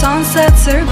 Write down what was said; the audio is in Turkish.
yazdığım son satır